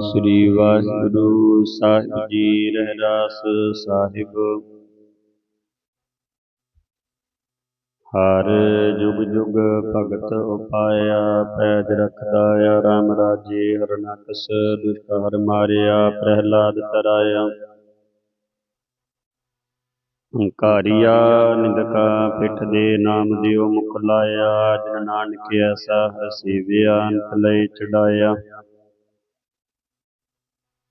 ਸ੍ਰੀ ਵਾਹਿਗੁਰੂ ਸਾਹਿਬ ਜੀ ਰਹਿਰਾਸ ਸਾਹਿਬ। ਹਰ ਜੁਗ ਜੁਗ ਭਗਤ ਉਪਾਇਆ, ਪੈਜ ਰਖਦਾ ਆ, ਰਾਮ ਰਾਜੇ ਹਰਨਕਸ ਦੁਸ਼ਟ ਹਰ ਮਾਰਿਆ, ਪ੍ਰਹਿਲਾਦ ਤਰਾਇਆ। ਹੰਕਾਰੀਆ ਨਿੰਦਕਾ ਪਿੱਠ ਦੇ ਨਾਮ ਦਿਓ ਮੁਖ ਲਾਇਆ, ਜਨ ਨਾਨਕ ਐਸਾ ਹਸੀਵਿਆ ਅੰਤ ਲਈ ਚੜਾਇਆ।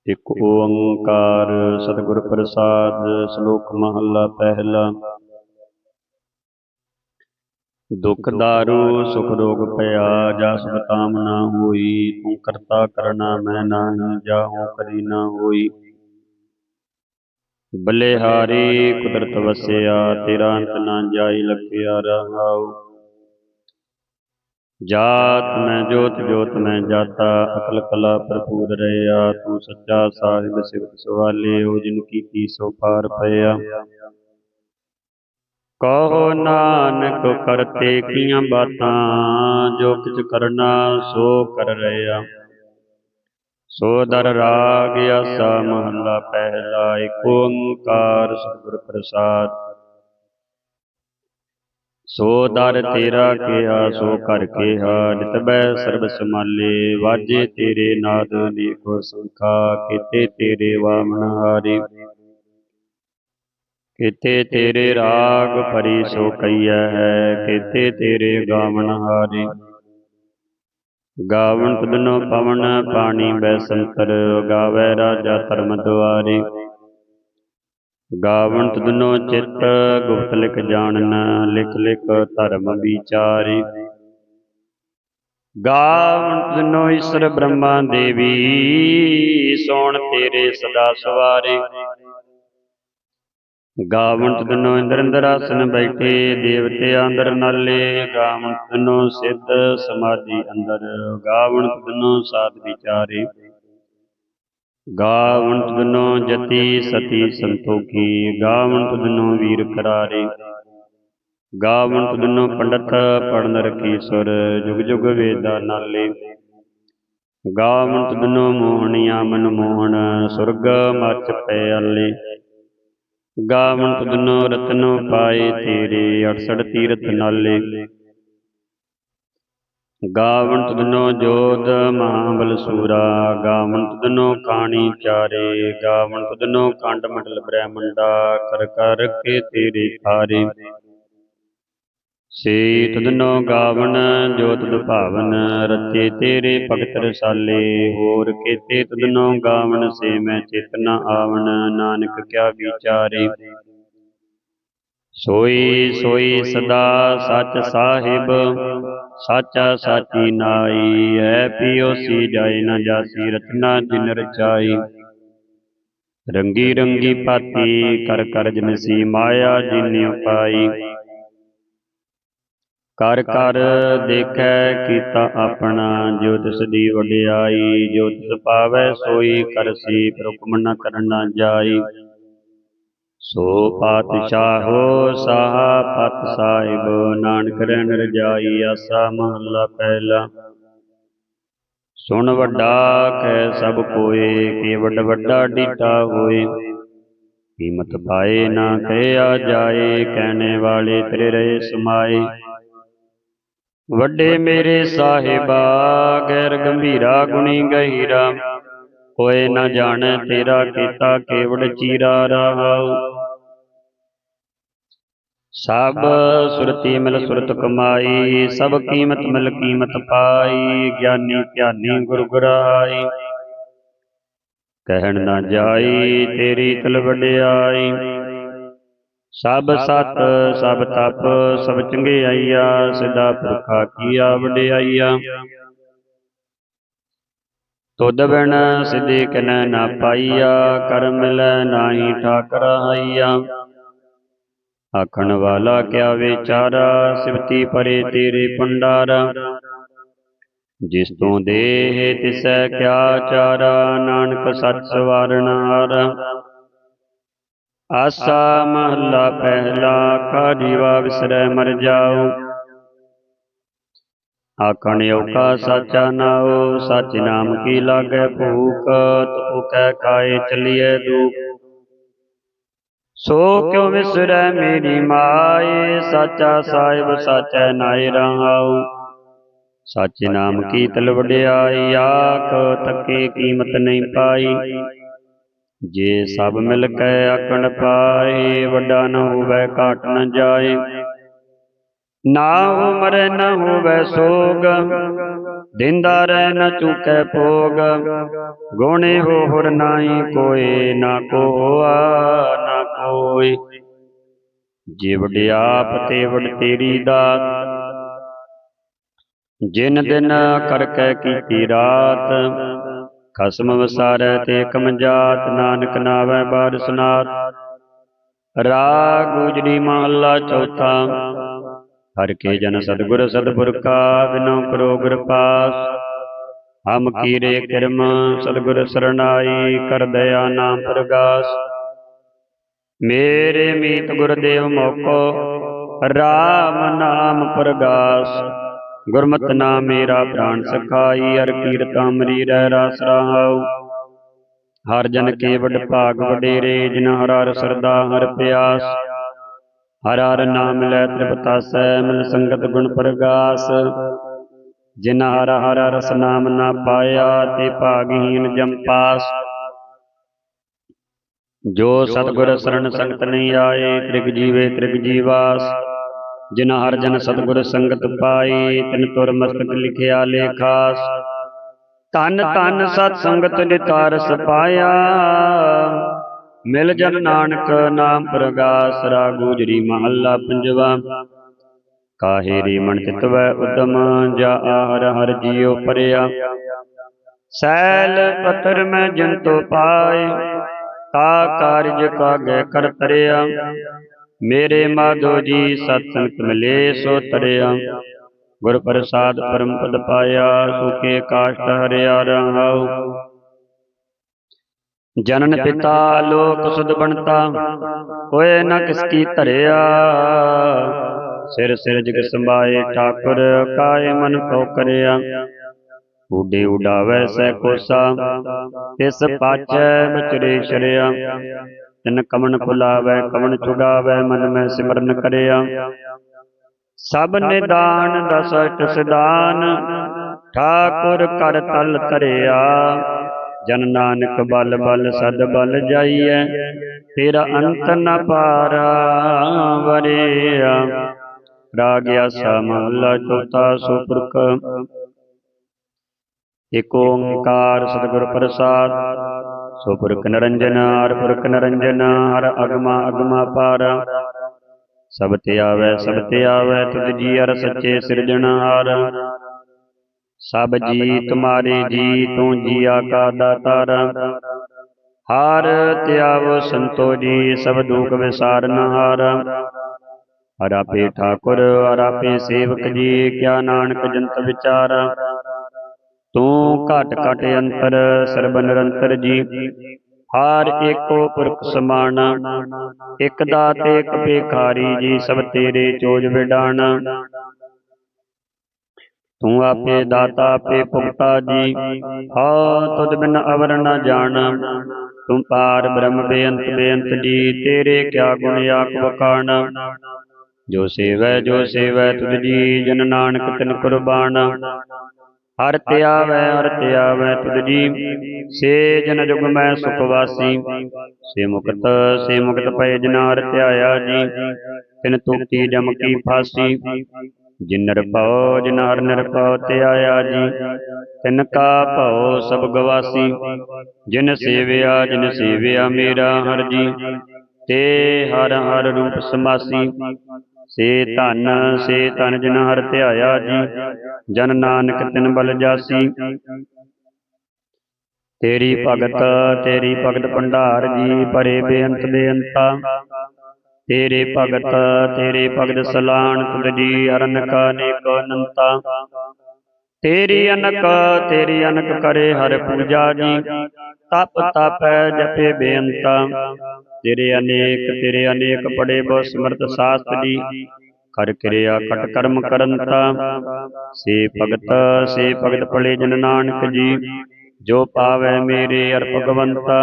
ਇਕ ਓੰਕਾਰ ਸਤਿਗੁਰ ਪ੍ਰਸਾਦ ਸ਼ਲੋਕ ਮਹਲਾ ਪਹਿਲਾ। ਦੁਖ ਦਾਰੂ, ਸੁਖ ਰੋਗ ਪਿਆ ਜਾ ਸੁਖ ਨਾ ਹੋਈ, ਤੂੰ ਕਰਤਾ ਕਰਨਾ ਮੈਂ ਨਾਹੀ, ਜਾਹੂ ਕਰੀ ਨਾ ਹੋਈ। ਬਲੇ ਹਾਰੀ ਕੁਦਰਤ ਵਸਿਆ, ਤੇਰਾ ਅੰਤ ਨਾ ਜਾਈ, ਲਖਿਆ ਰਹਾਉ। ਜਾਤ ਮੈਂ ਜੋਤ ਜੋਤ ਮੈਂ ਜਾਤਾ, ਅਕਲ ਕਲਾ ਭਰਪੂਰ ਰਹਿਆ, ਤੂੰ ਸੱਚਾ ਸਾਹਿਬ, ਸਿਵਤ ਸਵਾਲੇ ਹੋ ਜਿਨ ਕੀਤੀ ਸੋ ਪਾਰ ਪਇਆ। ਕਹੋ ਨਾਨਕ ਕਰਤੇ ਕੀਆਂ ਬਾਤਾਂ, ਜੋ ਕਿਛ ਕਰਨਾ, ਸੋ ਕਰ ਰਹਿਆ। ਸੋ ਦਰ ਰਾਗ, ਆਸਾ, ਮਹਲਾ ਪਹਿਲਾ, ਏਕ ਓੰਕਾਰ, ਸਤਿਗੁਰ ਪ੍ਰਸਾਦ। ਸੋ ਦਰ ਤੇਰਾ ਕਿਹਾ ਸੋ ਕਰ ਕਿਹਾ ਨਿਤਬੈ ਸਰਬ ਸਮਾਲੇ ਵਾਜੇ ਤੇਰੇ ਨਾਦ ਨੀਕੋ ਸੰਖਾ, ਕੀਤੇ ਤੇਰੇ ਵਾਮਨ ਹਾਰੇ। ਕੀਤੇ ਤੇਰੇ ਰਾਗ ਭਰੀ ਸੋ ਕਈਐ ਹੈ, ਕੀਤੇ ਤੇਰੇ ਗਾਵਨ ਹਾਰੇ। ਗਾਵਨ ਤੁਧਨੋ ਪਵਨ, ਪਾਣੀ ਬੈ ਸੰਤਰ, ਗਾਵੇ ਰਾਜਾ ਧਰਮ ਦੁਆਰੇ। ਗਾਵਨ ਤੁਧਨੋ ਚਿਤ ਗੁਪਤ ਲਿਖ ਜਾਣਨ, ਲਿਖ ਲਿਖ ਧਰਮ ਵਿਚਾਰੀ। ਗਾਵਨ ਤੁਧਨੋ ਈਸ਼ਰ ਬ੍ਰਹਮਾ ਦੇਵੀ, ਸੋਣ ਤੇਰੇ ਸਦਾ ਸਵਾਰੇ। ਗਾਵਨ ਤੁਧਨੋ ਇੰਦਰ ਇੰਦਰ ਆਸਨ ਬੈਠੇ, ਦੇਵਤੇ ਅੰਦਰ ਨਾਲੇ। ਗਾਵਨ ਤੁਧਨੋ ਸਿੱਧ ਸਮਾਧੀ ਅੰਦਰ ਗਾਵਨ ਤੁਧਨੋ ਸਾਧ ਵਿਚਾਰੇ। ਗਾਵਨ ਤੁਧਨੋ ਜਤੀ ਸਤੀ ਸੰਤੋਖੀ ਗਾਵਨ ਤੁਧਨੋ ਵੀਰ ਕਰਾਰੇ। ਗਾਵਨ ਤੁਧਨੋ ਪੰਡਤ ਪੜਨ ਰਖੀ ਸੁਰ, ਜੁਗ ਜੁਗ ਵੇਦਾ ਨਾਲੇ। ਗਾਵਨ ਤੁਧਨੋ ਮੋਹਣੀਆ ਮਨ ਮੋਹਣ, ਸੁਰਗ ਮਚ ਪੈ ਆਲੇ। ਗਾਵਨ ਤੁਧਨੋ ਰਤਨੋ ਪਾਏ ਤੇਰੇ 68 ਤੀਰਥ ਨਾਲੇ। ਗਾਵਨ ਤੁਧਨੋ ਜੋਧ ਮਹਾਬਲ ਸੂਰਾ ਗਾਵਣ ਤੁਧਨੋ ਕਾਣੀ ਚਾਰੇ ਗਾਵਣ ਤੁਧਨੋ ਕੰਡ ਮੰਡਲ ਬ੍ਰਹਮੰਡਾ, ਕਰ ਕਰ ਕੇ ਤੇਰੇ ਖਾਰੇ ਸੇ ਤੁਧਨੋ ਗਾਵਣ ਜੋਤ ਤੁਧ ਭਾਵਨ ਰਤੇ ਤੇਰੇ ਭਗਤ ਰਸਾਲੇ। ਹੋਰ ਕੀਤੇ ਤੁਧਨੋ ਗਾਵਣ ਸੇ ਮੈਂ ਚੇਤਨਾ ਆਵਣ, ਨਾਨਕ ਕਿਆ ਵਿਚਾਰੇ। ਸੋਈ ਸੋਈ ਸਦਾ ਸਚ ਸਾਹਿਬ ਸਾਚਾ ਸਾਚੀ ਨਾਈ ਹੈ ਪਿਓ ਸੀ ਜਾਏ ਨਾ ਜਾਸੀ, ਰਤਨਾ ਜਿਨ ਰਚਾਈ। ਰੰਗੀ ਰੰਗੀ ਪਾਤੀ, ਕਰ ਕਰ ਜਨਸੀ ਮਾਇਆ ਜਿਨਿ ਉਪਾਈ। ਕਰ ਕਰ ਦੇਖੈ ਕੀਤਾ ਆਪਣਾ, ਜੋ ਤਿਸ ਦੀ ਵਡਿਆਈ, ਜੋ ਤਿਸ ਪਾਵੈ ਸੋਈ ਕਰਸੀ ਹੁਕਮ ਨ ਕਰਨਾ ਜਾਈ। ਸੋ ਪਾਤਸ਼ਾਹੋ ਸਾਹ ਪਤ ਸਾਹਿਬ, ਨਾਨਕ ਰਹਿਣ ਰਜਾਈ ਆਸਾ ਮਹੱਲਾ ਪਹਿਲਾ। ਸੁਣ ਵੱਡਾ ਕਹਿ ਸਭ ਕੋਏ ਕੀ ਵੱਡ ਵੱਡਾ ਡੀਟਾ ਹੋਏ। ਕੀਮਤ ਪਾਏ ਨਾ ਕਹਿਆ ਜਾਏ, ਕਹਿਣੇ ਵਾਲੇ ਤੇਰੇ ਰਹੇ ਸਮਾਏ। ਵੱਡੇ ਮੇਰੇ ਸਾਹਿਬਾ, ਗੈਰ ਗੰਭੀਰਾ ਗੁਣੀ ਗਹੀਰਾ। ਹੋਏ ਨਾ ਜਾਣੈ ਤੇਰਾ ਕੀਤਾ ਕੇਵਲ ਚੀਰਾ ਰਹਾਉ ਸਭ ਸੁਰਤੀ ਮਿਲ ਸੁਰਤ ਕਮਾਈ, ਸਭ ਕੀਮਤ ਮਿਲ ਕੀਮਤ ਪਾਈ, ਗਿਆਨੀ ਧਿਆਨੀ ਗੁਰ ਗੁਰਾਈ। ਕਹਿਣ ਨਾ ਜਾਈ, ਤੇਰੀ ਤਲ ਵਡਿਆਈ। ਸਭ ਸਤ, ਸਭ ਤਪ, ਸਭ ਚੰਗਿਆਈਆ ਸਿਦਾ ਪੁਰਖਾ ਕੀਆ ਵਡਿਆਈਆ। ਤੁਧ ਬਿਨ ਸਿਧੇ ਕਨੈ ਨਾ ਪਾਈਆ ਕਰ ਮਿਲੈ ਨਾਹੀ ਠਾਕਰ ਹਾਈਆ ਆਖਣ ਵਾਲਾ ਕਿਆ ਵਿਚਾਰਾ, ਸਿਵਤੀ ਪਰੇ ਤੇਰੇ ਪੰਡਾਰਾ ਜਿਸ ਤੋਂ ਦੇਹ ਤਿਸੈ ਕਿਆ ਚਾਰਾ, ਨਾਨਕ ਸੱਚ ਸਵਾਰਨ ਹਾਰਾ। ਆਸਾ ਮਹੱਲਾ ਪਹਿਲਾ ਕਾ ਜੀਵਾ ਵਿਸਰੈ ਮਰ ਜਾਉ ਆਖਣ ਓਕਾ ਸਾਚਾ ਨਾਉ, ਸਚ ਨਾਮ ਕੀ ਲਾਗੈ ਭੂਖ, ਤੋ ਕਹਿ ਖਾਏ ਚਲੀਏ ਦੂਖ। ਸੋ ਕਿਉ ਵਿਸਰੈ ਮੇਰੀ ਮਾਏ ਸਾਚਾ ਸਾਹਿਬ ਸਾਚੈ ਨਾਇ ਰਹਾਉ। ਸਾਚੇ ਨਾਮ ਕੀ ਤਲ ਵਡਿਆਈ, ਆਖ ਤੱਕੇ ਕੀਮਤ ਨਹੀਂ ਪਾਈ। ਜੇ ਸਭ ਮਿਲ ਕੇ ਆਕਣ ਪਾਏ, ਵੱਡਾ ਨਾ ਹੋਵੇ ਘਾਟ ਨ ਜਾਏ। ਨਾ ਉਮਰ ਨਾ ਹੋਵੇ ਸੋਗ, ਦਿੰਦਾ ਰਹਿ ਨਾ ਚੁਕੈ ਭੋਗ। ਗੋਣੇ ਹੋਰ ਹੁਰ ਨਾਹੀ ਕੋਏ ਨਾ ਕੋਆ, ਨਾ ਕੋਈ ਜੇ ਵਡਿਆਪ ਤੇ ਤੇਰੀ ਦਾਤ, ਜਿਨ ਦਿਨ ਕਰਕੇ ਕੀਤੀ ਰਾਤ, ਖਸਮ ਵਸਾਰੈ ਤੇ ਕਮ ਨਾਨਕ ਨਾਵੈ ਬਾਰ ਸੁਨਾਤ। ਰਾਗ ਗੁਜਰੀ ਮਹੱਲਾ ਚੌਥਾ, ਹਰ ਕੇ ਜਨ ਸਤਿਗੁਰ ਸਤਿਗੁਰ ਕਾ ਬਿਨੋ ਕਰੋ ਗੁਰ ਪਾਸ ਹਮ ਕੀਰੇ ਕਿਰਮ, ਸਤਿਗੁਰ ਸਰਣਾਈ, ਕਰ ਦਇਆ ਨਾਮ ਪ੍ਰਗਾਸ। ਮੇਰੇ ਮੀਤ ਗੁਰਦੇਵ ਮੋਕੋ, ਰਾਮ ਨਾਮ ਪ੍ਰਗਾਸ। ਗੁਰਮਤਿ ਨਾਮ ਮੇਰਾ ਪ੍ਰਾਨ ਸਖਾਈ ਅਰ ਕੀਰਤ ਅਮਰੀ ਰਹਿ ਰਾਸ ਰਹਾਉ। ਹਰ ਜਨ ਕੇ ਵਡ ਭਾਗ ਵਡੇਰੇ, ਜਿਨ ਹਰ ਹਰ ਸਰਦਾ ਹਰ ਪਿਆਸ। ਹਰ ਹਰ ਨਾਮ ਲੈ ਤ੍ਰਿਪਤਾਸੈ ਮਿਲ ਸੰਗਤ ਗੁਣ ਪ੍ਰਗਾਸ। ਜਿਨ ਹਰ ਹਰ ਰਸ ਨਾਮ ਨਾ ਪਾਇਆ, ਤੇ ਭਾਗਹੀਨ ਜਮ ਪਾਸ। ਜੋ ਸਤਿਗੁਰ ਸਰਣ ਸੰਗਤ ਨਹੀਂ ਆਏ ਤ੍ਰਿਗ ਜੀਵੇ ਤ੍ਰਿਗ ਜੀਵਾਸ। ਜਿਨ ਹਰ ਜਨ ਸਤਿਗੁਰ ਸੰਗਤ ਪਾਈ ਤਿਨ ਤੁਰ ਮਸਤਕ ਲਿਖਿਆ ਲੇਖਾਸ। ਧਨ ਧਨ ਸਤ ਸੰਗਤ ਨਿਤਾਰਸ ਪਾਇਆ। ਮਿਲ ਜਨ ਨਾਨਕ ਨਾਮ ਪ੍ਰਗਾਸ ਰਾ ਗੁਜਰੀ ਮਹੱਲਾ ਪੰਜਵਾ। ਕਾਹੇ ਰੀ ਮਨ ਤਿਤਵੈ ਉਦਮ ਜਾ ਹਰ ਹਰ ਜੀਉ ਪਰਿਆ। ਸੈਲ ਪਤਰ ਮੈਂ ਜੰਤੋ ਪਾਏ। ਤਾ ਕਾਰਜ ਕਾਗੇ ਕਰ ਤਰਿਆ। ਮੇਰੇ ਮਾਧੋ ਜੀ ਸਤ ਸੰਗਤ ਮਿਲੇ ਸੋ ਤਰਿਆ। ਗੁਰ ਪ੍ਰਸਾਦ ਪਰਮ ਪਦ ਪਾਇਆ ਸੁਖੇ ਕਾਸ਼ਟ ਹਰਿਆ ਰਹਾਉ। ਜਨਨ ਪਿਤਾ ਲੋਕ ਸੁਧ ਬਣਤਾ, ਹੋਏ ਨ ਕਿਸ ਕੀ ਧਰਿਆ। ਸਿਰ ਸਿਰ ਜਗ ਸੰਭਾਏ ਠਾਕੁਰ, ਕਾਏ ਮਨ ਕੋ ਕਰਿਆ। ਉਡੇ ਉਡਾਵੈ ਸੈ ਕੋਸਾ, ਤਿਸ ਪਾਚੈ ਵਿਚਰੇ ਸ਼ਰਿਆ ਤਿਨ ਕਮਨ ਫੁਲਾਵੈ ਕਮਨ ਛੁਡਾਵੈ, ਮਨ ਮੈਂ ਸਿਮਰਨ ਕਰਿਆ। ਸਭ ਨਿਦਾਨ ਦਸ ਸਿਦਾਨ ਠਾਕੁਰ ਕਰ ਤਲ ਤਰਿਆ ਜਨ ਨਾਨਕ ਬਲ ਬਲ ਸਦ ਬਲ ਜਾਈਐ ਤੇਰਾ ਅੰਤ ਨ ਪਾਰਾ ਵਰਿਆ ਰਾਗਿਆ ਸਮਹਲਾ ਚੌਥਾ ਸੁਪੁਰਖ। ਏਕ ਓੰਕਾਰ ਸਤਿਗੁਰ ਪ੍ਰਸਾਦ, ਸੋ ਪੁਰਖ ਨਰੰਜਨ ਹਰ ਪੁਰਖ ਨਰੰਜਨ, ਹਰ ਅਗਮਾ ਅਗਮਾ ਪਾਰ। ਸਭ ਤੇ ਆਵੈ, ਸਭ ਤੇ ਆਵੈ, ਤੁਧ ਜੀ ਹਰ ਸੱਚੇ ਸਿਰਜਣਹਾਰ ਸਭ ਜੀ ਤੁਮਾਰੇ ਜੀ, ਤੂੰ ਜੀਆ ਕਾ ਦਾਤਾਰ। ਹਾਰ ਤਿਆਵ ਸੰਤੋ ਜੀ, ਸਭ ਦੁਖ ਵਿਸਾਰਨਹਾਰ ਹਰ ਆਪੇ ਠਾਕੁਰ, ਹਰ ਆਪੇ ਸੇਵਕ ਜੀ, ਕਿਆ ਨਾਨਕ ਜੰਤ ਵਿਚਾਰ। ਤੂੰ ਘਟ ਘਟ ਅੰਤਰ ਸਰਬ ਨਿਰੰਤਰ ਜੀ। ਹਾਰ ਏਕੋ ਪੁਰਖ ਸਮਾਨ ਇਕ ਦਾਤ ਏਕ ਭੇਖਾਰੀ ਜੀ, ਸਭ ਤੇਰੇ ਚੋਜ ਵਿਡਾਣ। ਤੂੰ ਆਪੇ ਦਾਤਾ, ਆਪੇ ਭੁਗਤਾ ਜੀ। ਹਾਂ ਤੁਧ ਬਿਨ ਅਵਰ ਨ ਜਾਣ। ਤੂੰ ਪਾਰ ਬ੍ਰਹਮ ਬੇਅੰਤ ਬੇਅੰਤ ਜੀ, ਤੇਰੇ ਕਿਆ ਗੁਣ ਆਖ ਵਖਾਣ। ਜੋ ਸੇਵੈ ਜੋ ਸੇਵੈ, ਤੁਧ ਜੀ, ਜਨ ਨਾਨਕ ਤਿਨ ਕੁਰਬਾਨ ਹਰ ਧਿਆਵੈ ਹਰ ਧਿਆਵੈ ਤੁਧ ਜੀ। ਸੇ ਜਨ ਜੁਗ ਮੈਂ ਸੁਖ ਵਾਸੀ। ਸੇ ਮੁਕਤ ਸੇ ਮੁਕਤ ਪਏ ਜਨਾ ਹਰ ਧਿਆਇਆ ਜੀ। ਤਿਨ ਤੁਕਤੀ ਜਮ ਕੀ ਫਾਸੀ। ਜਿਨ ਨਿਰਭਉ, ਜਿਨ ਹਰ ਨਿਰਭਉ ਧਿਆਇਆ ਜੀ। ਤਿਨ ਕਾ ਭਉ ਸਭ ਗਵਾਸੀ। ਜਿਨ ਸੇਵਿਆ ਜਿਨ ਸੇਵਿਆ ਮੇਰਾ ਹਰ ਜੀ। ਤੇ ਹਰ ਹਰ ਰੂਪ ਸਮਾਸੀ। ਸੇ ਧਨ ਸੇ ਧਨ ਜਿਨ ਹਰ ਧਿਆਇਆ ਜੀ, ਜਨ ਨਾਨਕ ਤਿਨ ਬਲ ਜਾਸੀ। ਤੇਰੀ ਭਗਤ ਤੇਰੀ ਭਗਤ ਭੰਡਾਰ ਜੀ, ਪਰੇ ਬੇਅੰਤ ਬੇਅੰਤਾ ਤੇਰੇ ਭਗਤ ਤੇਰੇ ਭਗਤ ਸਲਾਣ ਤੁਧ ਜੀ ਅਰਨਕ ਅਨੇਕ ਅਨੰਤਾ। ਤੇਰੀ ਅਨਕ ਤੇਰੀ ਅਨਕ ਕਰੇ ਹਰ ਪੂਜਾ ਜੀ। ਤਪ ਤਪੈ ਜਪੇ ਬੇਅੰਤਾ। ਤੇਰੇ ਅਨੇਕ ਤੇਰੇ ਅਨੇਕ ਪੜੇ ਬਹੁ ਸਿਮਰਤ ਸਾਸਤ ਕਰ ਕਿਰਿਆ ਕਟ ਕਰਮ ਕਰੰਤਾ। ਸੇ ਭਗਤ ਸੇ ਭਗਤ ਭਲੇ ਜਨ ਨਾਨਕ ਜੀ, ਜੋ ਪਾਵੈ ਮੇਰੇ ਅਰ ਭਗਵੰਤਾ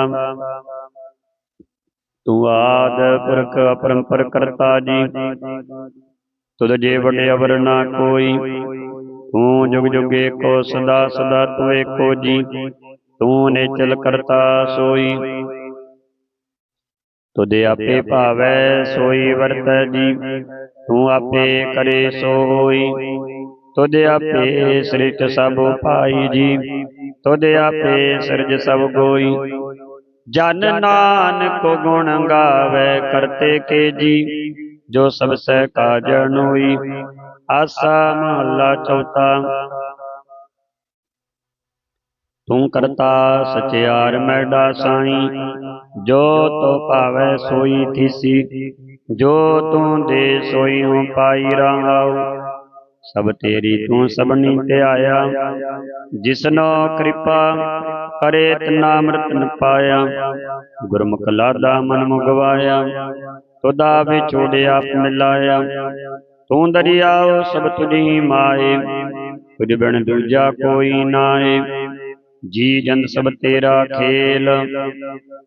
ਤੂੰ ਆਦ ਪੁਰਖ ਅਪਰੰਪਰ ਕਰਤਾ ਜੀ। ਤੁਧ ਜੇ ਵਡੇ ਅਵਰ ਨਾ ਕੋਈ, ਤੂੰ ਜੁਗ ਜੁਗੇ ਕੋ ਸਦਾ ਸਦਾ ਤੂੰ ਏਕੋ ਜੀ। ਤੂੰ ਨੇਚਲ ਕਰਤਾ ਸੋਈ। ਤੁਦੇ ਆਪੇ ਭਾਵੈ ਸੋਈ ਵਰਤੈ ਜੀ। ਤੂੰ ਆਪੇ ਕਰੇ ਸੋ ਹੋਈ। ਤੁਦੇ ਆਪੇ ਸ੍ਰਿਸ਼ਟ ਸਭ ਪਾਈ ਜੀ। ਤੁਦੇ ਆਪੇ ਸਿਰਜ ਸਭ ਕੋਈ ਜਨ ਨਾਨਕ ਗੁਣ ਗਾਵੇ ਕਰਤੇ ਕੇ ਜੀ। ਜੋ। ਸਭ ਸਹਿ ਕਾਜਨ ਹੋਈ। ਆਸਾ ਮਹੱਲਾ ਚੌਥਾ। ਤੂੰ ਕਰਤਾ ਸਚਿਆਰ ਮੈਡਾ ਸਾਈ। ਜੋ ਤੋ ਭਾਵੈ ਸੋਈ ਥੀਸੀ, ਜੋ ਤੂੰ ਦੇ ਸੋਈ ਹੂੰ ਪਾਈ ਰਹਾਉ ਸਭ ਤੇਰੀ ਤੂੰ ਸਭਨੀ ਧਿਆਇਆ। ਜਿਸਨੋ ਕਿਰਪਾ ਕਰੇ ਤਨਾ ਅੰਮ੍ਰਿਤ ਨ ਪਾਇਆ। ਗੁਰਮੁਖ ਲਾਦਾ ਮਨ ਮੁਗਵਾਇਆ। ਤੁਦਾ ਵਿਛੋੜਿਆ ਆਪ ਮਿਲਾਇਆ। ਤੂੰ ਦਰਿਆਉ ਸਭ ਤੁਝੀ ਮਾਏ। ਤੁਝ ਬਿਨ ਦੂਜਾ ਕੋਈ ਨਾਏ। ਜੀ ਜਨ ਸਭ ਤੇਰਾ ਖੇਲ,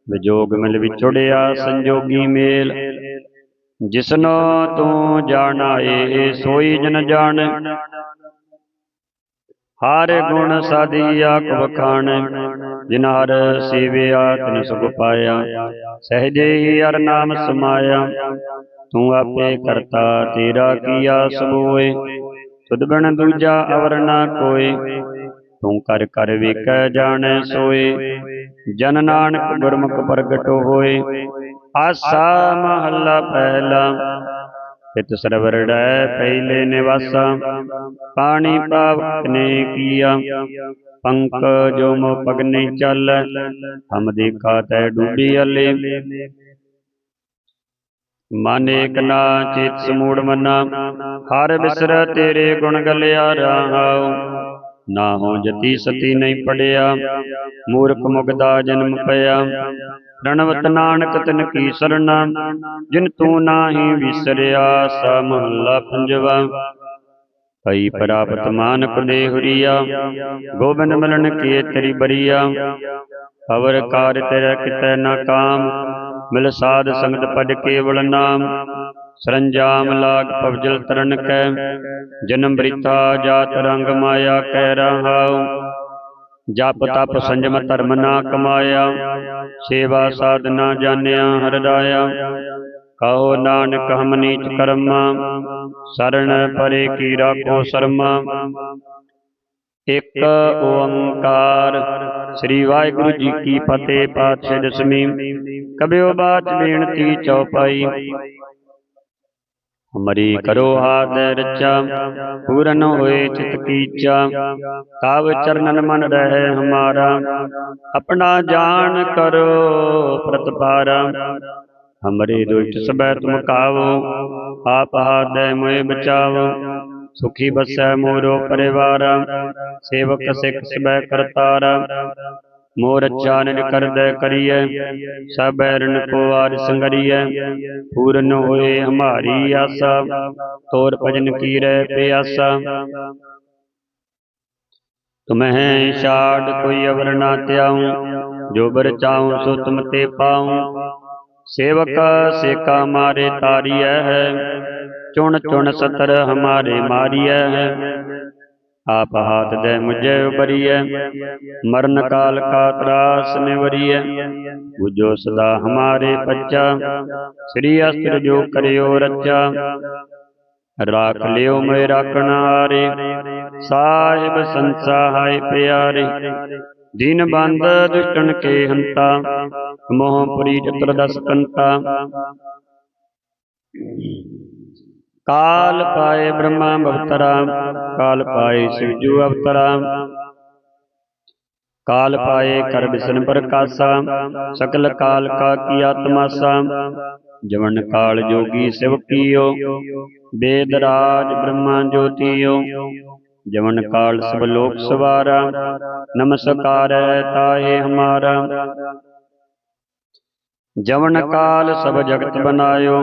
ਵਿਜੋਗ ਮਿਲ ਵਿਛੜਿਆ ਸੰਜੋਗੀ ਮੇਲ। ਜਿਸਨੋ ਤੂੰ ਜਾਣਾਏ ਸੋਈ ਜਨ ਜਾਣ। ਹਰ ਗੁਣ ਸਾਧੀ ਆਖ ਵਖਾਣ, ਜਿਨ ਹਰ ਸੇਵਿਆ ਤਿਨ ਸੁਖ ਪਾਇਆ। ਸਹਜੇ ਹੀ ਹਰ ਨਾਮ ਸਮਾਇਆ, ਤੂੰ ਆਪੇ ਕਰਤਾ ਤੇਰਾ ਕੀਆ ਸਬੋਏ ਤੁਧ ਬਿਨ ਦੂਜਾ ਅਵਰ ਨਾ ਕੋਏ ਤੂੰ ਕਰ ਕਰ ਵੇਖੈ ਜਾਣੈ ਸੋਏ। ਜਨ ਨਾਨਕ ਗੁਰਮੁਖ ਪ੍ਰਗਟ ਹੋਏ। ਆਸਾ ਮਹੱਲਾ ਪਹਿਲਾ। ਤਿਤ ਸਰਵਰੜੈ ਪਹਿਲੇ ਨਿਵਾਸਾ। ਪਾਣੀ ਪਾਵਕ ਨੇ ਕੀਆ। ਪੰਕ ਜੋ ਮੋ ਪਗਨੇ ਚੱਲ। ਹਮ ਦੇਖਾ ਤੈ ਡੂਬੀ ਅਲੇ ਮਨ ਏਕ ਨਾ ਚਿਤ ਸਮੂੜ ਮਨਾ। ਹਰ ਬਿਸਰ ਤੇਰੇ ਗੁਣ ਗਲਿਆ ਰਹਾਉ। ਨਾ ਹੋ ਜਤੀ ਸਤੀ ਨਹੀਂ ਪੜਿਆ। ਮੂਰਖ ਮੁਗਦਾ ਜਨਮ ਪਿਆ। ਪ੍ਰਣਵਤ ਨਾਨਕ ਤਿਨ ਕੀ ਸਰਣਾ। ਜਿਨ ਤੂੰ ਨਾਹੀ ਵਿਸਰਿਆ ਸਾ ਮਹੱਲਾ ਪੰਜਵਾ। ਪਈ ਪ੍ਰਾਪਤ ਮਾਨਕ ਦੇ ਹੁਰੀਆ। ਗੋਬਿੰਦ ਮਿਲਣ ਕੀ ਤੇਰੀ ਬਰੀਆ। ਅਵਰ ਕਾਰ ਤੇਰਾ ਕਿਤੈ ਨਾ ਕਾਮ। ਮਿਲ ਸਾਧ ਸੰਗਤ ਪਦ ਕੇਵਲ ਨਾਮ। ਸਰੰਜਾਮ ਲਾਗ ਪਵਜਲ ਤਰਨ ਕੈ, ਜਨਮ ਬ੍ਰਿਤਾ ਜਾਤ ਰੰਗ ਮਾਇਆ ਕਹਿ ਰਹਾਉ। ਜਪ ਤਪ ਸੰਜਮ ਧਰਮ ਨਾ ਕਮਾਇਆ, ਸੇਵਾ ਸਾਧਨਾ ਜਾਣਿਆ ਹਰਦਾਇਆ ਕਹੋ ਨਾਨਕ ਹਮ ਨੀਚ ਕਰਮਾ ਸਰਣ ਪਰੇ ਕੀ ਰਾਖੋ ਸਰਮਾ। ਇੱਕ ਓੰਕਾਰ, ਸ੍ਰੀ ਵਾਹਿਗੁਰੂ ਜੀ ਕੀ ਫਤਿਹ ਪਾਤਸ਼ਾਹ ਦਸਮੀ ਕਬਿਓ ਬਾਤ ਬੇਨਤੀ ਚੌਪਾਈ ਹਮਰੀ ਕਰੋ ਹਾਥ ਰਚਾ ਪੂਰਨ ਹੋਏ ਚਿਤ ਕੀਚਾ ਤਾਵ ਚਰਨਨ ਮਨ ਰਹਿ ਹਮਾਰਾ, ਆਪਣਾ ਜਾਣ ਕਰੋ ਪ੍ਰਤਪਾਰਾ। ਹਮਰੇ ਦੁਸ਼ਟ ਸਬੈ ਤੁਮ ਕਾਵੋ ਆਪ ਹਾਦੈ ਮੋਏ ਬਚਾਵੋ, ਸੁਖੀ ਬਸੈ ਮੋਰੋ ਪਰਿਵਾਰ, ਸੇਵਕ ਸਿਖ ਸਬੈ ਕਰਤਾਰਾ। ਮੋਰ ਚਾਨਨ ਕਰਦੈ ਕਰੀਐ ਸਭ ਰਣ ਕੋ ਆਰ ਸੰਗਰੀਐ ਪੂਰਨ ਹੋਏ ਹਮਾਰੀ ਆਸਾ। ਤੋਰ ਭਜਨ ਕੀ ਰਹਿ ਪਿਆਸਾ। ਤੁਮਹਿ ਛਾੜ ਕੋਈ ਅਵਰ ਨਾ ਤਿਆਉ ਜੋ ਬਰ ਚਾਉ ਸੋ ਤੁਮ ਤੇ ਪਾਉ। ਸੇਵਕ ਸੇਕਾ ਮਾਰੇ ਤਾਰੀਐ ਹੈ। ਚੁਣ ਚੁਣ ਸਤਰ ਹਮਾਰੇ ਮਾਰੀਐ ਹੈ। ਆਪ ਹਾਥ ਦੇ ਮੁਝੇ ਉਬਰੀਐ ਮਰਨ ਕਾਲ ਕਾ ਤਰਾਸ ਨਿਵਰੀਐ। ਬੁਝੋ ਸਦਾ ਹਮਾਰੇ ਬੱਚਾ ਸ੍ਰੀ ਅਸਤਰ ਜੋ ਕਰਿਓ ਰੱਚਾ ਰਾਖ ਲਿਓ ਮੈਂ ਰਾਖਣ ਹਾਰੇ। ਸਾਹਿਬ ਸੰਸਾਹਾਇ ਪਿਆਰੇ। ਦੀਨ ਬੰਦ ਦੁਸ਼ਟਨ ਕੇ ਹੰਤਾ। ਮੋਹ ਪੁਰੀ ਚਤੁਰ ਦਸ ਕੰਤਾ। ਕਾਲ ਪਾਏ ਬ੍ਰਹਮਾ ਬਵਤਰਾ ਕਾਲ ਪਾਏ ਸਿਵਜੂ ਅਵਤਰਾ। ਕਾਲ ਪਾਏ ਕਰ ਬਿਸਨ ਪ੍ਰਕਾਸ਼ਾ, ਸਕਲ ਕਾਲ ਕਾ ਕੀ ਆਤਮਾਸਾ ਜਵਨ ਕਾਲ ਜੋਗੀ ਸਿਵ ਕੀਓ, ਬੇਦ ਰਾਜ ਬ੍ਰਹਮਾ ਜੋਤੀਓ। ਜਵਨ ਕਾਲ ਸਭ ਲੋਕ ਸਵਾਰਾ, ਨਮਸਕਾਰ ਤਾਏ ਹਮਾਰਾ। ਜਵਨ ਕਾਲ ਸਭ ਜਗਤ ਬਨਾਇਓ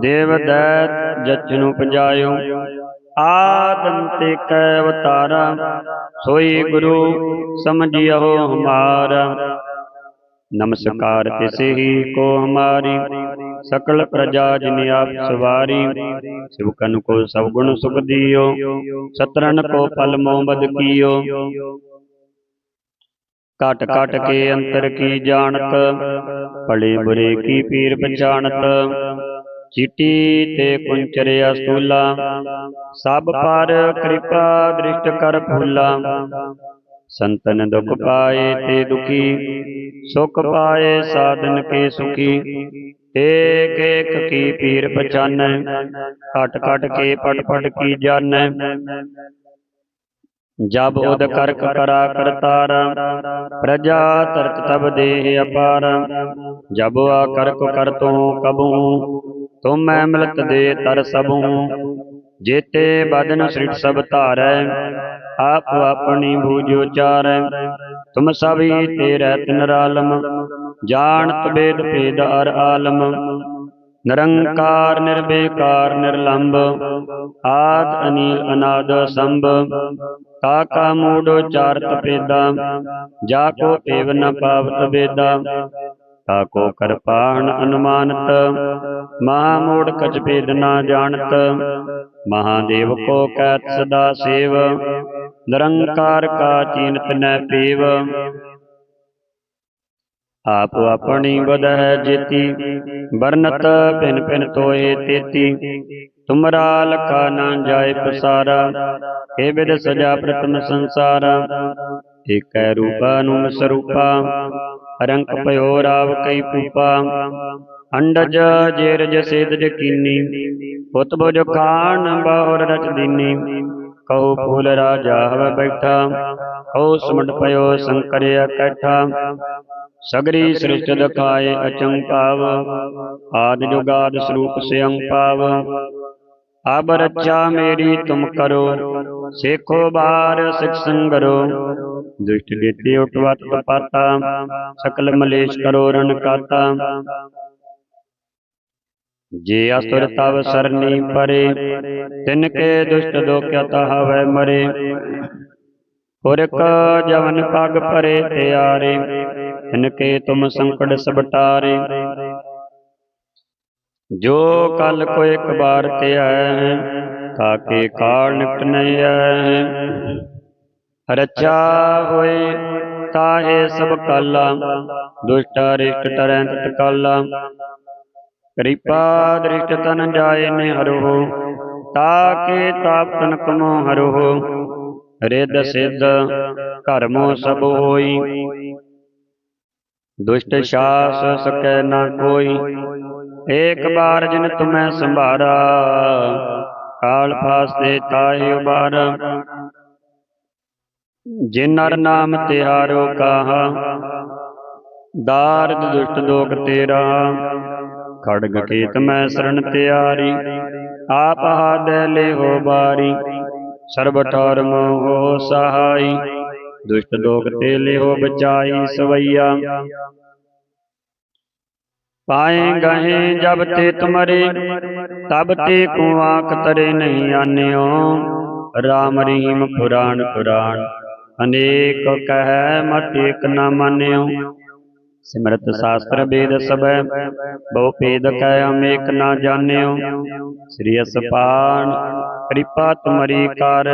ਦੇਵ ਦੈਤ ਜਚਨੁ ਪਜਾਇਓ। ਆਦੰਤੇ ਕੈ ਅਵਤਾਰਾ ਸੋਈ ਗੁਰੂ ਸਮਝਿਓ ਹਮਾਰਾ। ਨਮਸਕਾਰ ਤਿਸੇ ਹੀ ਕੋ ਹਮਾਰੀ ਸਕਲ ਪ੍ਰਜਾ ਜਿਨ ਆਪ ਸਵਾਰੀ। ਸਿਵਕਨ ਕੋ ਸਭ ਗੁਣ ਸੁਖ ਦਿਓ ਸਤਰਨ ਕੋ ਫਲ ਮੋਬਦ ਕੀਓ। ਕਟ ਕਟ ਕੇ ਅੰਤਰ ਕੀ ਜਾਣਤ? ਭਲੇ ਬੁਰੇ ਕੀ ਪੀਰ ਪਛਾਣਤ? ਚੀਟੀ ਤੇ ਕੁੰਚਰਿਆ ਸਤੂਲਾ ਸਭ ਪਰ ਕਿਰਪਾ ਦ੍ਰਿਸ਼ਟ ਕਰ ਫੂਲਾ। ਸੰਤਨ ਦੁਖ ਪਾਏ ਤੇ ਦੁਖੀ। ਸੁਖ ਪਾਏ ਸਾਧਨ ਕੇ ਸੁਖੀ। ਏਕ ਏਕ ਕੀ ਪੀਰ ਪਛਾਨੈ। ਘਟ ਘਟ ਕੇ ਪਟ ਪਟ ਕੀ ਜਾਣੈ ਜਬ ਉਦ ਕਰਕ ਕਰਾ ਕਰਤਾਰ, ਪ੍ਰਜਾ ਤਰਤ ਤਬ ਦੇਹ ਅਪਾਰ। ਜਬ ਆ ਕਰਕ ਕਰਤੋ ਕਬੂ ਤੁਮ ਮੈਂ ਮਿਲਤ ਦੇ ਤਰ ਸਭੂ। ਜੇਤੇ ਬਦਨ ਸ੍ਰਿਟ ਸਭ ਧਾਰੈ, ਆਪ ਆਪਣੀ ਬੂਝ ਉਚਾਰੈ ਤੁਮ ਸਭੀ ਤੇ ਰਹਿਤ ਨਿਰਾਲਮ ਜਾਣਤ ਬੇਦ ਭੇਦ ਅਰ ਆਲਮ। ਨਿਰੰਕਾਰ, ਨਿਰਬੇਕਾਰ ਨਿਰਲੰਭ ਆਦ, ਅਨੀਲ, ਅਨਾਦ ਸੰਭ ਕਾ ਕਾ ਮੂੜ ਉਚਾਰਤ ਪੇਦਾ, ਜਾ ਕੋ ਪੇਵ ਨ ਪਾਵਤ ਬੇਦਾ ਤਾ ਕੋ ਕਰਪਾਣ ਅਨੁਮਾਨਤ, ਮਹਾ ਮੂੜ ਕਛ ਭੇਦ ਨਾ ਜਾਣਤ। ਮਹਾਦੇਵ ਕੋ ਕਹਿਤ ਸਦਾ ਸੇਵ, ਨਿਰੰਕਾਰ ਕਾ ਚੀਨਤ ਨੈ ਪੀਵ। ਆਪ ਆਪਣੀ ਬਦਹਿ ਜੇਤੀ ਬਰਨਤ ਪਿਨ ਭਿਨ ਤੋਏ ਤੇਤੀ। ਤੁਮਰਾ ਲਖਾ ਨਾ ਜਾਏ ਪਸਾਰਾ ਏ ਬਿਦ ਸਜਾ ਪ੍ਰਤਮ ਸੰਸਾਰ। ਏਕੈ ਰੂਪਾ ਨੂੰ ਸਰੂਪਾ ਰੰਕ ਭਇਓ ਰਾਵ ਕਈ ਪੂਪਾ ਅੰਡਜ ਜੇਰਜ ਸੇਦਜ ਕੀਨੀ, ਪੁੱਤ ਬੁਜ ਖਾਨ ਬਹੁਰ ਰਚ ਦੀਨੀ। ਕਉ ਫੂਲ ਰਾਜਾ ਹਵ ਬੈਠਾ, ਕਉ ਸਮਟ ਪਇਓ ਸੰਕਰ ਕੈਠਾ ਸਗਰੀ ਸ੍ਰਿਸ਼ਟ ਦਖਾਏ ਅਚੰਪਾਵ ਆਦ ਜੁਗਾਦ ਸਰੂਪ ਸਿਅੰ ਪਾਵ। ਅਬ ਰੱਛਾ ਮੇਰੀ ਤੁਮ ਕਰੋ, ਸੇਖੋ ਬਾਰ ਸਿਖ ਸੰਗਰੋ। ਦੁਸ਼ਟ ਦੇਤੇ ਉਟਵਤ ਪਾਤਾ ਸਕਲ ਮਲੇਸ਼ ਕਰੋ ਰਨ ਕਾਤਾ। ਜੇ ਅਸੁਰ ਤਵ ਸਰਨੀ ਪਰੇ, ਤਿਨ ਕੇ ਦੁਸ਼ਟ ਦੋਖਿਆ ਤਹਵੈ ਮਰੇ। ਪੁਰਕ ਜਵਨ ਪਗ ਪਰੇ ਤਿਆਰੇ ਤਿਨ ਕੇ ਤੁਮ ਸੰਕਟ ਸਬਟਾਰੇ ਜੋ ਕਲ ਕੋ ਇੱਕ ਬਾਰ ਤੇ ਆਏ ਤਾਕੇ ਕਾਲ ਨਿਕਟ ਨਹੀਂ ਆਏ ਰਚਾ ਹੋਏ ਤਾਹੇ ਸਭ ਕਾਲਾ, ਦੁਸ਼ਟ ਰਿਸ਼ਟ ਤਰੈ ਤਤ ਕਾਲਾ। ਕਿਰਪਾ ਦ੍ਰਿਸ਼ਟ ਤਨ ਜਾਏ ਨੇ ਹਰੋ ਤਾਕੇ ਤਾਪ ਤਨ ਕਮੋ ਹਰੋ। ਰਿੱਧ ਸਿੱਧ ਕਰਮੋ ਸਭ ਹੋਈ। ਦੁਸ਼ਟ ਸ਼ਾਸ ਸਕੈ ਨਾ ਕੋਈ ਏਕ ਬਾਰ ਜਿਨ ਤੁਮੈ ਸੰਭਾਰਾ, ਕਾਲ ਫਾਸਤੇ ਤਾਏ ਉਬਾਰ। ਜਿਨ ਨਰ ਨਾਮ ਤਿਹਾਰੋ ਕਾਹਾ ਦਾਰਦ ਦੁਸ਼ਟ ਦੋਖ ਤੇਰਾ। ਖੜਗ ਕੀਤ ਮੈਂ ਸਰਣ ਤਿਆਰੀ, ਆਪ ਹਾਦੈ ਲਿਹੋ ਬਾਰੀ। ਸਰਬ ਠੌਰ ਮੋਹ ਸਹਾਈ, ਦੁਸ਼ਟ ਦੋਖ ਤੇ ਲਿਹੋ ਬਚਾਈ ਸਵਈਆ। ਪਾਏ ਗਏ ਜਬ ਤੇ ਤੁਮਰੇ ਤਬ ਤੇ ਕੋ ਆਖ ਤਰੇ ਨਹੀਂ ਆਨਿਓ। ਰਾਮ ਰਹੀਮ ਪੁਰਾਣ ਪੁਰਾਣ ਅਨੇਕ ਕਹਿ ਮਤ ਏਕ ਨਾ ਮਾਨਿਓ। ਸਿਮਰਤ ਸ਼ਾਸਤਰ ਵੇਦ ਸਭੈ ਬਹੁ ਭੇਦ ਕਹਿ ਅਮੇਕ ਨਾ ਜਾਣਿਓ। ਸ੍ਰੀ ਅਸਪਾਨ ਕਿਰਪਾ ਤੁਮਰੀ ਕਰ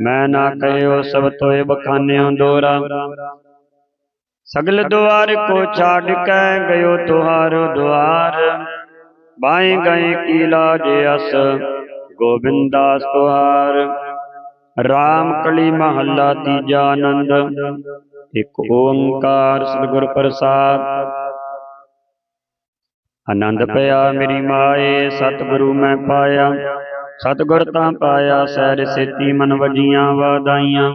ਮੈਂ ਨਾ ਕਹਿਓ ਸਭ ਤੋਏ ਬਖਾਨਿਓ ਦੋਰਾ। ਸਗਲ ਦੁਆਰ ਕੋ ਛਾੜ ਕੇ ਗਇਓ ਤੁਹਾਰੋ ਦੁਆਰ। ਬਾਏ ਗਏ ਕੀ ਲਾਜ ਅਸ ਗੋਬਿੰਦਾਸ ਤੁਹਾਰ। ਰਾਮ ਕਲੀ ਮਹੱਲਾ ਤੀਜਾ ਆਨੰਦ। ਇਕ ਓੰਕਾਰ ਸਤਿਗੁਰ ਪ੍ਰਸਾਦ। ਆਨੰਦ ਪਿਆ ਮੇਰੀ ਮਾਏ, ਸਤਿਗੁਰੂ ਮੈਂ ਪਾਇਆ। ਸਤਿਗੁਰ ਤਾਂ ਪਾਇਆ ਸਹਿਰ ਸੇਤੀ ਮਨ ਵਜੀਆਂ ਵਾਦਾਈਆਂ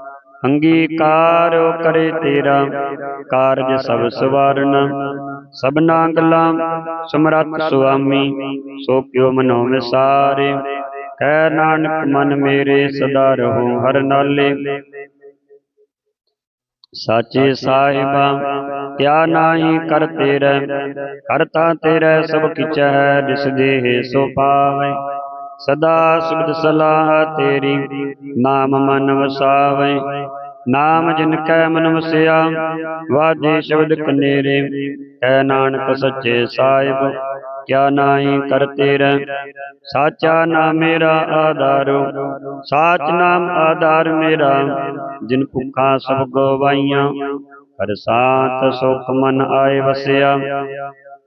ਅੰਗੀਕਾਰ ਕਰੇ ਤੇਰਾ, ਕਾਰਜ ਸਭ ਸਵਾਰਨ। ਸਭਨਾ ਗੱਲਾਂ ਸਮਰੱਥ ਸੁਆਮੀ, ਸੋ ਕਿਉ ਮਨੋ ਵਿਸਾਰੇ। ਕਹਿ ਨਾਨਕ, ਮਨ ਮੇਰੇ ਸਦਾ ਰਹੋ ਹਰ ਨਾਲੇ। ਸਾਚੇ ਸਾਹਿਬਾ, ਕਿਆ ਨਾਹੀ ਕਰ ਤੇਰੇ ਕਰਤਾ ਤੇਰੇ ਸਭ ਕਿਛ ਹੈ, ਜਿਸ ਦੇਹ ਸੋ ਪਾਵੇ। ਸਦਾ ਸੁਧ ਸਲਾਹ ਤੇਰੀ। ਨਾਮ ਮਨ ਵਸਾਵੇ। ਨਾਮ ਜਿਨ ਕੈ ਮਨ ਵਸਿਆ, ਵਾਜੇ ਸ਼ਬਦ ਕਨੇਰੇ। ਕਹਿ ਨਾਨਕ ਸੱਚੇ ਸਾਹਿਬ, ਕਿਆ ਨਾਹੀ ਕਰ ਤੇਰੇ। ਸਾਚਾ ਨਾਮ ਮੇਰਾ ਆਧਾਰੋ, ਸਾਚ ਨਾਮ ਆਧਾਰ ਮੇਰਾ। ਜਿਨ ਭੁੱਖਾਂ ਸਭ ਗਵਾਈਆਂ ਹਰ ਸਾਤ ਸੁਖ ਮਨ ਆਏ ਵਸਿਆ।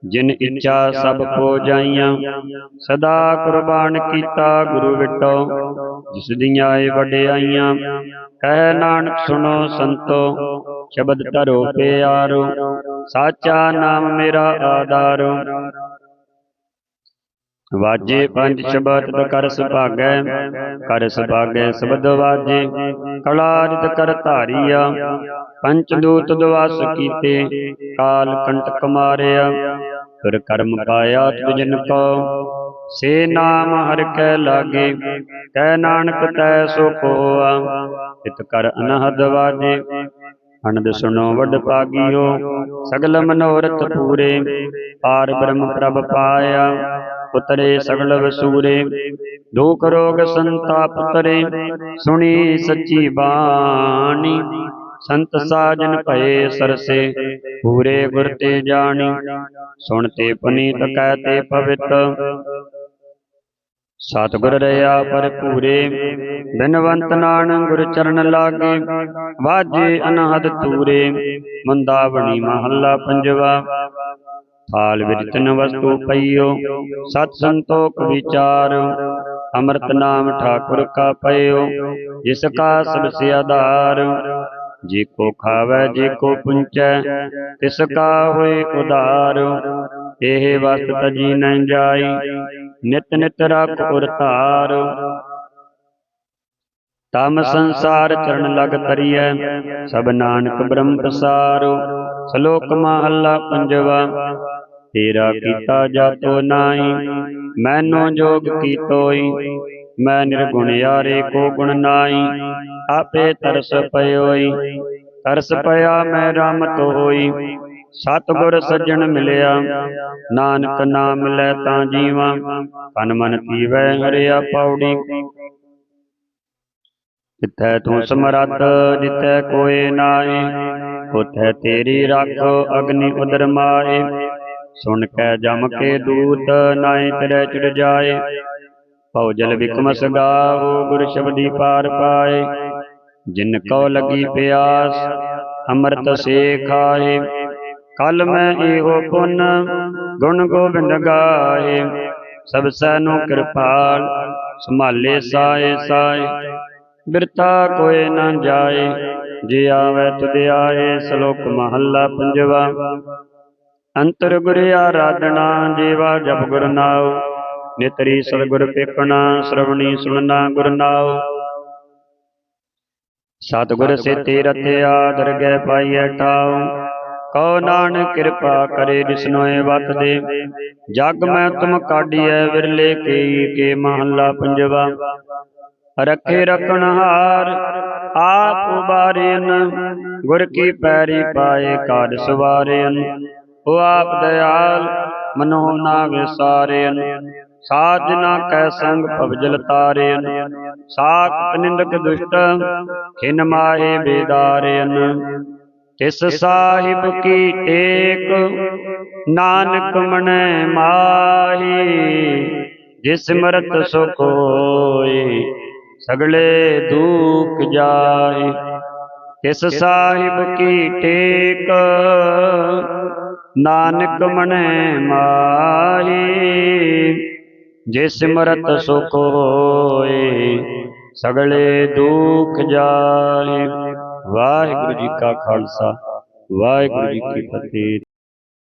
ਜਿਨ ਇੱਛਾ ਸਭ ਕੋ ਜਾਈਆਂ, ਸਦਾ ਕੁਰਬਾਨ ਕੀਤਾ ਗੁਰੂ ਵਿਟੋ, ਜਿਸ ਦੀਆਂ ਏ ਵਡਿਆਈਆਂ, ਕਹਿ ਨਾਨਕ ਸੁਣੋ ਸੰਤੋ, ਸ਼ਬਦ ਧਰੋ ਪਿਆਰੋ ਸਾਚਾ ਨਾਮ ਮੇਰਾ ਆਧਾਰੋ ਵਾਜੇ ਪੰਜ ਸ਼ਬਦ ਕਰ ਸੁਭਾਗੈ ਕਰ ਸੁਭਾਗੈ ਸ਼ਬਦ ਵਾਜੇ ਕਲਾ ਰਿਤ ਕਰ ਧਾਰੀਆ ਪੰਚ ਦੂਤ ਦਵਾਸ ਕੀਤੇ ਕਾਲ ਕੰਟਕ ਮਾਰਿਆ ਫਿਰ ਕਰਮ ਪਾਇਆ ਤੁਜ ਜਨ ਕੋ ਸੇ ਨਾਮ ਹਰ ਕੈ ਲਾਗੇ ਕਹਿ ਨਾਨਕ ਤੈ ਸੋ ਕੋਆ ਇਤ ਕਰ ਅਨਹਦ ਵਾਜੇ ਅਨੰਦ ਸੁਣੋ ਵੱਡ ਭਾਗਿਓ ਸਗਲ ਮਨੋਰਥ ਪੂਰੇ ਪਾਰ ਬ੍ਰਹਮ ਪ੍ਰਭ ਪਾਇਆ ਉਤਰੇ ਸਗਲ ਵਸੂਰੇ ਦੁਖ ਰੋਗ ਸੰਤਾਪ ਤਰੇ ਸੁਣੀ ਸੱਚੀ ਬਾਣੀ, ਸੰਤ ਸਾਜਨ ਭਏ ਸਰਸੇ, ਪੂਰੇ ਗੁਰ ਤੇ ਜਾਣੀ, ਸੁਣ ਤੇ ਪੁਨੀਤ ਕਹਿ ਤੇ ਪਵਿੱਤ। ਸਤਿਗੁਰ ਰਿਆ ਭਰਪੂਰੇ ਬਿਨਵੰਤ ਨਾਨਕ ਗੁਰ ਚਰਨ ਲਾਗੇ, ਵਾਜੇ ਅਨਹਦ ਤੂਰੇ ਮੰਦਾਵਣੀ ਮਹੱਲਾ ਪੰਜਵਾ। ਥਾਲ ਵਿੱਚ ਤਿੰਨ ਵਸਤੂ ਪਈਓ। ਸਤ ਸੰਤੋਖ ਵਿਚਾਰ। ਅੰਮ੍ਰਿਤ ਨਾਮ ਠਾਕੁਰ ਕਾ ਪਇਓ ਜਿਸ ਕਾ ਸਭ ਸੇ ਆਧਾਰ ਜੇ ਕੋ ਖਾਵੇ ਜੇ ਕੋ ਪੁੰਚੈ। ਤਿਸ ਕਾ ਹੋਏ ਉਧਾਰ। ਇਹ ਵਸਤ ਤਜੀ ਨ ਜਾਈ। ਨਿਤ ਨਿਤ ਰਖ ਉਰ ਧਾਰ। ਤਮ ਸੰਸਾਰ ਚਰਨ ਲਗ ਤਰੀਐ ਸਭ ਨਾਨਕ ਬ੍ਰਹਮ ਪ੍ਰਸਾਰੋ। ਸ਼ਲੋਕ ਮਹੱਲਾ ਪੰਜਵਾ, ਤੇਰਾ ਕੀਤਾ ਜਾਤੋ ਨਾਹੀ, ਮੈਨੋ ਜੋਗ ਕੀਤੋਈ, ਮੈਂ ਨਿਰਗੁਣ ਯਾਰੇ ਕੋ ਗੁਣ ਨਾਹੀ, ਆਪੇ ਤਰਸ ਪਇਓਈ, ਤਰਸ ਪਿਆ ਮੈਂ ਰਾਮਤ ਹੋਈ। ਸਤਿਗੁਰ ਸੱਜਣ ਮਿਲਿਆ, ਨਾਨਕ ਨਾਮ ਲੈ ਤਾਂ ਜੀਵਾਂ ਕਨ ਮਨ ਤੀਵੈ ਹਰਿਆ ਪੌੜੀ ਕਿਥੈ ਤੂੰ ਸਮਰੱਥ, ਜਿੱਥੈ ਕੋਏ ਨਾਹੀ? ਉਥੈ ਤੇਰੀ ਰੱਖ, ਅਗਨੀ ਉਦਰ ਮਾਏ ਸੁਣ ਕੇ ਜਮ ਕੇ ਦੂਤ ਨਾਏ ਤੇਰੇ ਚੜ ਜਾਏ। ਭਉ ਜਲ ਵਿਕਮਸ ਗਾਵੋ ਗੁਰ ਸ਼ਬਦੀ ਪਾਰ ਪਾਏ। ਜਿਨ ਕਉ ਲਗੀ ਪਿਆਸ, ਅੰਮ੍ਰਿਤ ਸੇ ਖਾਏ। ਕਲ ਮੈਂ ਇਹੋ ਪੁੰਨ, ਗੁਣ ਗੋਬਿੰਦ ਗਾਏ। ਸਭ ਸੈਨੋ ਕਿਰਪਾਲ, ਸੰਭਾਲੇ ਸਾਏ ਸਾਏ। ਬਿਰਤਾ ਕੋਏ ਨਾ ਜਾਏ, ਜੇ ਆਵੇ ਤੁਧ ਆਏ ਸ਼ਲੋਕ ਮਹੱਲਾ ਪੰਜਵਾ। ਅੰਤਰ ਗੁਰ ਆਰਾਧਨਾ, ਜੀਵਾ ਜਪ ਗੁਰ ਨਾਉ। ਨਿਤਰੀ ਸਤਿਗੁਰ ਪੇਖਣਾ, ਸ਼ਰਵਣੀ ਸੁਣਨਾ ਗੁਰ ਨਾਉ। ਸਤਿਗੁਰ ਸੇਤੇ ਰਤਿਆ ਦਰਗਹਿ ਪਾਈਐ ਠਾਉ। ਕਉ ਨਾਨਕ ਕਿਰਪਾ ਕਰੇ ਜਿਸਨੋਏ ਵਤ ਦੇ। ਜਗ ਮੈਂ ਤੁਮ ਕਾਢੀਐ, ਵਿਰਲੇ ਕੇਈ ਕੇ ਮਹੱਲਾ ਪੰਜਵਾ। ਰਖੇ ਰਖਣ ਹਾਰ, ਆਪ ਉਬਾਰੇਨ, ਗੁਰ ਕੀ ਪੈਰੀ ਪਾਏ ਕਾਜ ਸਵਾਰੇਨ। ਉਹ ਆਪ ਦਇਆਲ, ਮਨੋ ਨਾ ਵਿਸਾਰੇਨ ਸਾਧ ਕੈ ਸੰਗ ਭਵਜਲ ਤਾਰੇਨ। ਸਾਖ ਨਿੰਦਕ ਦੁਸ਼ਟ, ਖਿਨ ਮਾਹੇ ਬੇਦਾਰੇਨ। ਤਿਸ ਸਾਹਿਬ ਕੀ ਟੇਕ, ਨਾਨਕ ਮਨੈ ਮਾਹੀ, ਜਿਸ ਮਰਤ ਸੁਖ ਹੋਏ। ਸਗਲੇ ਦੁਖ ਜਾਏ ਤਿਸ ਸਾਹਿਬ ਕੀ ਟੇਕ? ਨਾਨਕ ਮਨੈ ਮਾਹੀ, ਜੇ ਸਿਮਰਤ ਸੁਖ ਹੋਏ, ਸਗਲੇ ਦੁਖ ਜਾਏ। ਵਾਹਿਗੁਰੂ ਜੀ ਕਾ ਖਾਲਸਾ, ਵਾਹਿਗੁਰੂ ਜੀ ਕੀ ਫਤਿਹ।